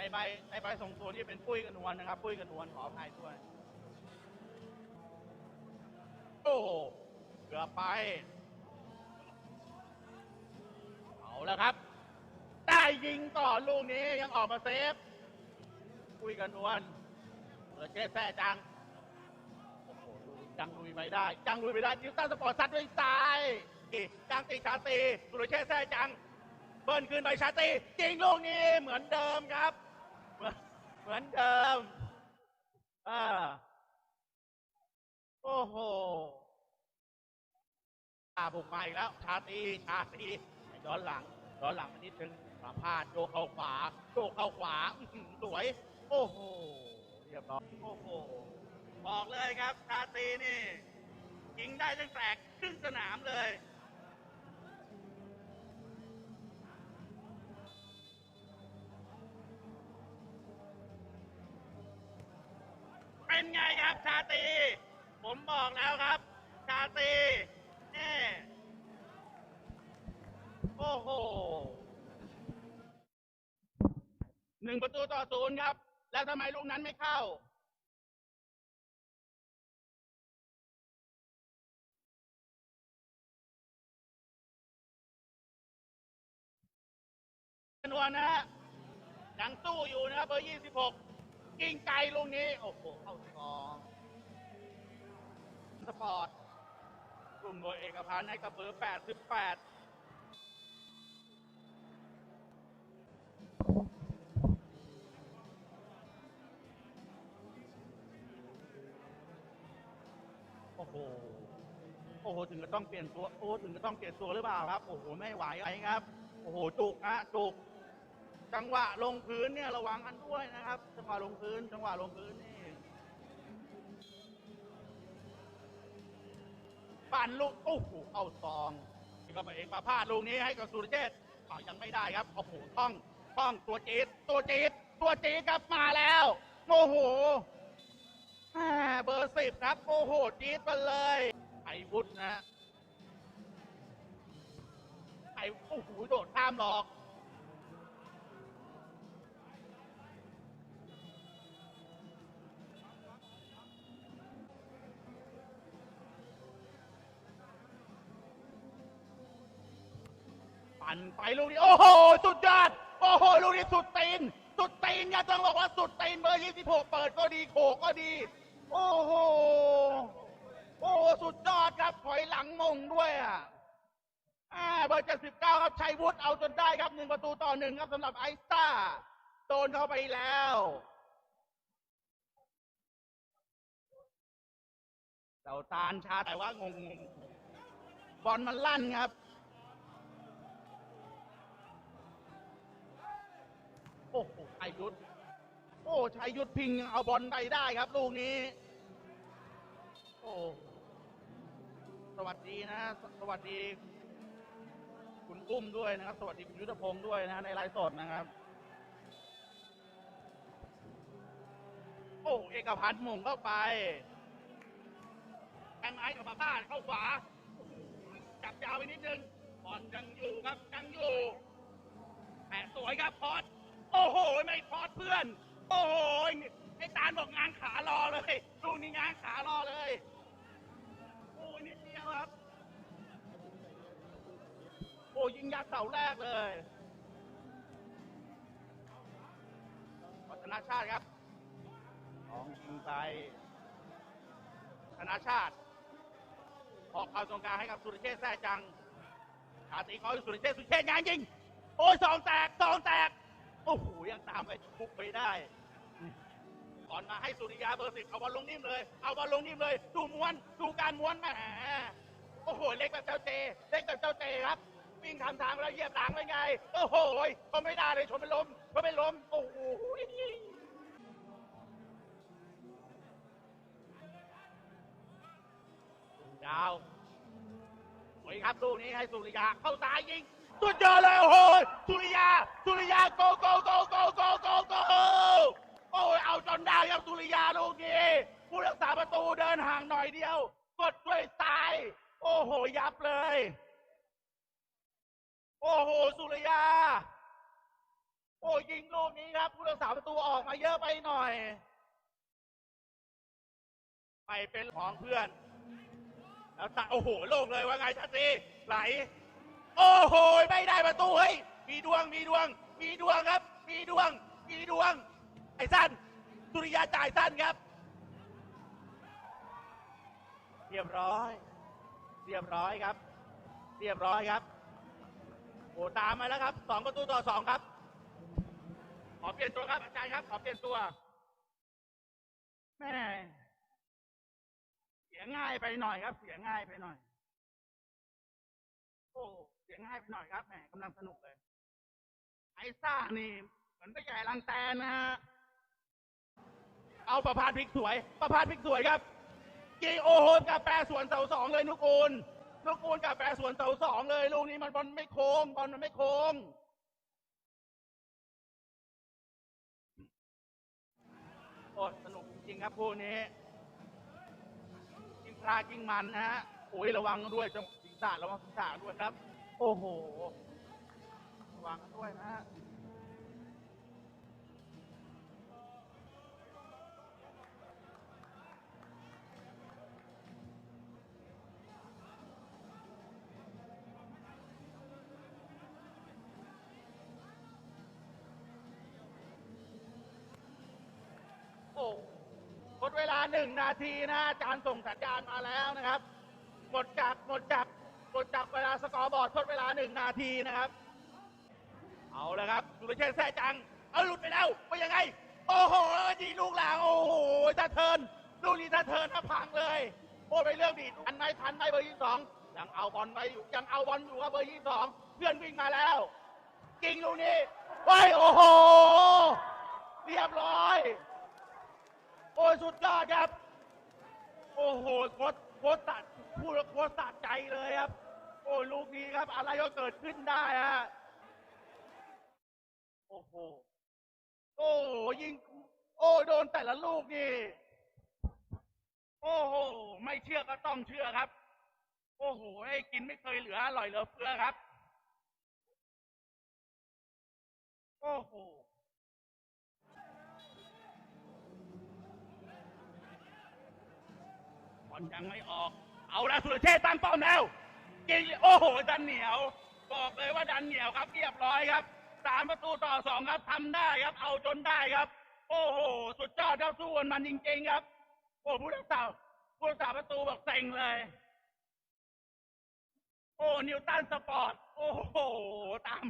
ในใบในใบส่งตัวนี่เป็นปุ้ยกระนวลนะครับ ปุ้ยกระนวลขออภัยด้วย โอ้โหเกือบไป เอาแล้วครับ ได้ยิงต่อลูกนี้ยังออกมาเซฟ ปุ้ยกระนวลเปิดเจ๊แท้จังโอ้โหจังลุยไม่ได้ จังลุยไม่ได้นิวตันสปอร์ตซัดด้วยซ้ายอีจังตีชาตีสุรเชษแท้จัง เบิ้ลขึ้นไปชาตีจริงลูกนี้เหมือนเดิมครับ เหมือนเดิมอ่าโอ้โหอาบุกมาอีกแล้ว ชาตีชาตีย้อนหลังย้อนหลังมานิดนึงประพาดโยกเข้าขวาโยกเข้าขวาสวย โอ้โหเรียบร้อยโอ้โหบอกเลยครับชาตีนี่ยิงได้ตั้งแต่ครึ่งสนามเลย เป็นไงครับ ชาตรีผมบอกแล้วครับ ชาตรีนี่โอ้โหหนึ่งประตูต่อศูนย์ครับ แล้วทำไมลูกนั้นไม่เข้า นวลนะฮะยังสู้อยู่นะครับเบอร์26กิ้ งไกลลูกนี้ โอ้โห เข้าซอง สปอร์ต กลุ่มโดยเอกพันธ์ให้กับเบอร์ 88โอ้โห โอ้โห ถึงจะต้องเปลี่ยนตัว โอ้โหถึงจะต้องเปลี่ยนตัวหรือเปล่าครับ โอ้โห ไม่ไหวไอ้ครับ โอ้โห จุกฮะ จุก จังหวะลงพื้นเนี่ยระวังกันด้วยนะครับ จังหวะลงพื้น จังหวะลงพื้นนี่ปั่นลูกโอ้โหเข้าซองที่ก็ไปเองมาพลาดลูกนี้ให้กับสุรเชษฐ์อ้าวยังไม่ได้ครับโอ้โหต้องต้องตัวจีดตัวจีดตัวจีดครับมาแล้วโอ้โหเบอร์สิบครับโอ้โหจีดไปเลยไอวุฒินะฮะไอโอ้โหโดดข้ามหลอก ปั่นไปลูกนี้ โอ้โห สุดยอด โอ้โห ลูกนี้สุดตีน สุดตีนเนี่ยต้องบอกว่าสุดตีนเบอร์ 26 เปิดก็ดีโขกก็ดี โอ้โห โอ้โหสุดยอดครับ ถอยหลังมงด้วยอะอ่าเบอร์ 79 ครับชัยวุฒิเอาจนได้ครับหนึ่งประตูต่อหนึ่งครับสำหรับไอสตาโดนเข้าไปแล้วเต่าตาลชาแต่ว่างงบอลมันลั่นครับ โอ้ชัยยุทธพิงเอาบอลไปได้ครับ ลูกนี้ โอ้สวัสดีนะ สวัสดี คุณอุ้มด้วยนะครับ สวัสดีคุณยุทธพงศ์ด้วยนะ ในไลฟ์สดนะครับ โอ้เอกพันธ์ม่งเข้าไปแอนไม้กับมาบ้านเข้าขวาจับยาวไปนิดนึงบอลยังอยู่ครับยังอยู่แปะสวยครับพอดโอ้โห ไม่พอดเพื่อน โอ้โหไอ้ตาลบอกงานขารอเลยลูกนี้งานขารอเลยโอ้ยนิดเดียวครับ โอ้ยิงยัดเสาแรกเลยวัฒนาชาติครับลองยิงไปธนาชาติออกเข้าตรงกลางให้กับสุรเชษแท้จังชาติเขาสุรเชษสุรเชษงานยิง โอ้ยสองแตกสองแตก โอ้โหยังตามไปทุบไปได้ ก่อนมาให้สุริยาเบอร์สิบเอาบอลลงนิ่มเลย เอาบอลลงนิ่มเลย ดูม้วน ดูการม้วนแหมโอ้โห เล็กแบบเจ้าเจ เล็กแบบเจ้าเจครับ วิ่งทำทางแล้วเหยียบหลังไปไง โอ้โหเขาไม่ได้เลยชนไปล้มชนไปล้มโอ้โหยาวสวยครับลูกนี้ให้สุริยาเข้าซ้ายยิงสุดยอดเลยโอ้โหสุริยา สุริยาโกโกโกโกโกโกโก โอ้ยเอาจนได้ครับสุริยาลูกนี้ผู้รักษาประตูเดินห่างหน่อยเดียว กดด้วยซ้าย โอ้โหยับเลย โอ้โหสุริยา โอ้ยิงลูกนี้ครับผู้รักษาประตูออกมาเยอะไปหน่อยไปเป็นของเพื่อน แล้วตะโอ้โหโล่งเลยว่าไงชาตรีไหล โอ้โหไม่ได้ประตูเฮ้ยมีดวงมีดวง มีดวงครับ มีดวง มีดวง ไอ้สั้นสุริยาจ่ายสั้นครับ เรียบร้อย เรียบร้อยครับ เรียบร้อยครับโอ้ตามมาแล้วครับสองประตูต่อสองครับ ขอเปลี่ยนตัวครับอาจารย์ครับ ขอเปลี่ยนตัวแม่เสียง่ายไปหน่อยครับ เสียง่ายไปหน่อย โอ้เสียง่ายไปหน่อยครับแหมกำลังสนุกเลย ไอ้ซ่านี่เหมือนไปใหญ่ลังแตนนะฮะ เอาประพาสพลิกสวย ประพาสพลิกสวยครับกีโอโฮมกับแปรสวนเสาสองเลยนุกูลนุกูลกับแปรสวนเสาสองเลยลูกนี้มันบอลไม่โค้งบอลมันไม่โค้งโอ้สนุกจริงครับคู่นี้กินปลากินมันนะฮะโอ้ยระวังด้วยจังศีรษะระวังศีรษะด้วยครับ โอ้โห ระวังด้วยนะฮะ ดเวลาหนึ่งนาทีนะอาจารย์ส่งสัญญาณมาแล้วนะครับ หมดจากหมดจากหมดจากเวลาสกอร์บอร์ดทดเวลาหนึ่งนาทีนะครับ เอาละครับสุรเชษแซ่จัง เอาหลุดไปแล้วไปยังไง โอ้โหยิงลูกหลังโอ้โหถ้าเทินลูกนี้ถ้าเทินถ้าพังเลยโอ้ไปเรื่องดีทันไหมทันไหมเบอร์ยี่สองยังเอาบอลไว้อยู่ยังเอาบอลอยู่ครับเบอร์ยี่สองเพื่อนวิ่งมาแล้วยิงลูกนี้ไปโอ้โหเรียบร้อย อ้ยสุดยอดครับ โอ้โหโคตรโคตรตัดพูดแล้วโคตรสะใจเลยครับ โอ้ยลูกนี้ครับ อะไรก็เกิดขึ้นได้ฮะโอ้โห โอ้โหยิง โอ้โดนแต่ละลูกนี่ โอ้โห ไม่เชื่อก็ต้องเชื่อครับ โอ้โหให้กินไม่เคยเหลืออร่อยเหลือเฟือครับ โอ้โห อลยังไม่ออก เอาละสุรเชษตั้งป้อมแล้วกิงโอ้โหดันเหนียว บอกเลยว่าดันเหนียวครับเรียบร้อยครับสามประตูต่อสองครับทำได้ครับ เอาจนได้ครับ โอ้โห สุดยอดครับสู้มันจริงๆครับ โอ้ผู้รักษาผู้รักษาประตูบอกเซ็งเลย โอ้นิวตันสปอร์ต โอ้โหตาม